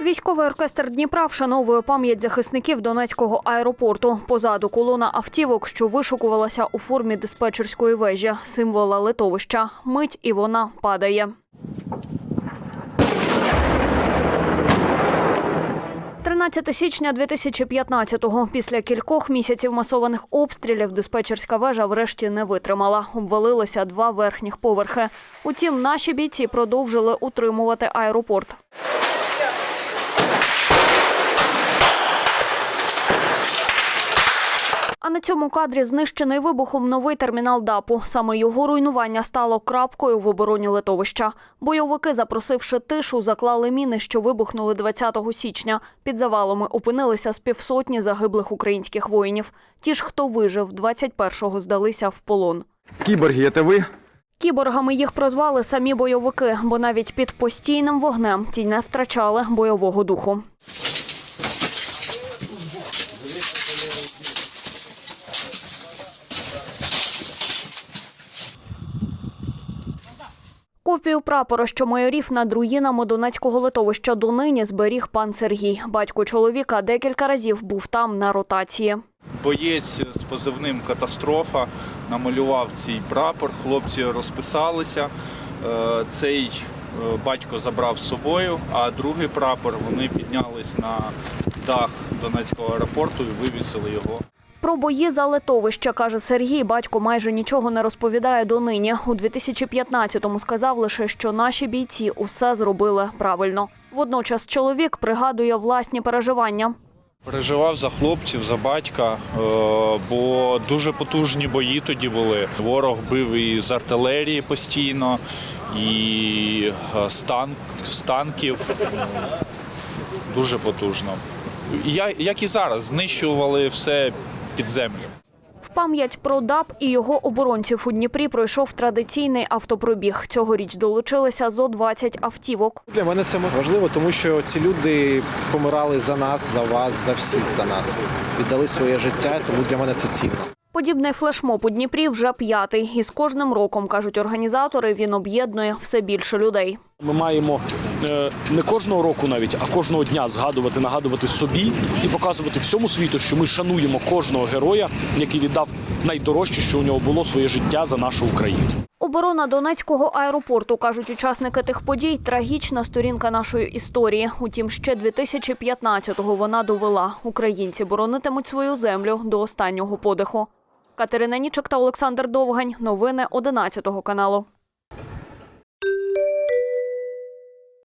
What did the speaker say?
Військовий оркестр Дніпра вшановує пам'ять захисників Донецького аеропорту. Позаду колона автівок, що вишукувалася у формі диспетчерської вежі, символа литовища. Мить і вона падає. 13 січня 2015-го. Після кількох місяців масованих обстрілів диспетчерська вежа врешті не витримала. Обвалилися два верхніх поверхи. Утім, наші бійці продовжили утримувати аеропорт. А на цьому кадрі знищений вибухом новий термінал ДАПу. Саме його руйнування стало крапкою в обороні литовища. Бойовики, запросивши тишу, заклали міни, що вибухнули 20 січня. Під завалами опинилися з півсотні загиблих українських воїнів. Ті ж, хто вижив, 21-го здалися в полон. Кіборги, это ви? Кіборгами їх прозвали самі бойовики, бо навіть під постійним вогнем ті не втрачали бойового духу. Копію прапора, що майорів над руїнами Донецького литовища донині зберіг пан Сергій. Батько чоловіка декілька разів був там на ротації. Боєць з позивним катастрофа намалював цей прапор. Хлопці розписалися. Е, Цей е, батько забрав з собою, а другий прапор вони піднялись на дах Донецького аеропорту і вивісили його. Про бої за литовище, каже Сергій, батько майже нічого не розповідає донині. У 2015-му сказав лише, що наші бійці усе зробили правильно. Водночас чоловік пригадує власні переживання. Переживав за хлопців, за батька, е, бо дуже потужні бої тоді були. Ворог бив і з артилерії постійно, і е, з, танк, з танків. Дуже потужно. Я, як і зараз, знищували все під землю. В пам'ять про ДАП і його оборонців у Дніпрі пройшов традиційний автопробіг. Цьогоріч долучилися зо 20 автівок. Для мене це важливо, тому що ці люди помирали за нас, за вас, за всіх за нас. Віддали своє життя, тому для мене це цінно. Подібний флешмоб у Дніпрі вже п'ятий. І з кожним роком, кажуть організатори, він об'єднує все більше людей. Ми маємо не кожного року навіть, а кожного дня згадувати, нагадувати собі і показувати всьому світу, що ми шануємо кожного героя, який віддав найдорожче, що у нього було своє життя за нашу Україну. Оборона Донецького аеропорту, кажуть учасники тих подій, трагічна сторінка нашої історії. Утім, ще 2015-го вона довела. Українці боронитимуть свою землю до останнього подиху. Катерина Нічик та Олександр Довгань. Новини 11 каналу.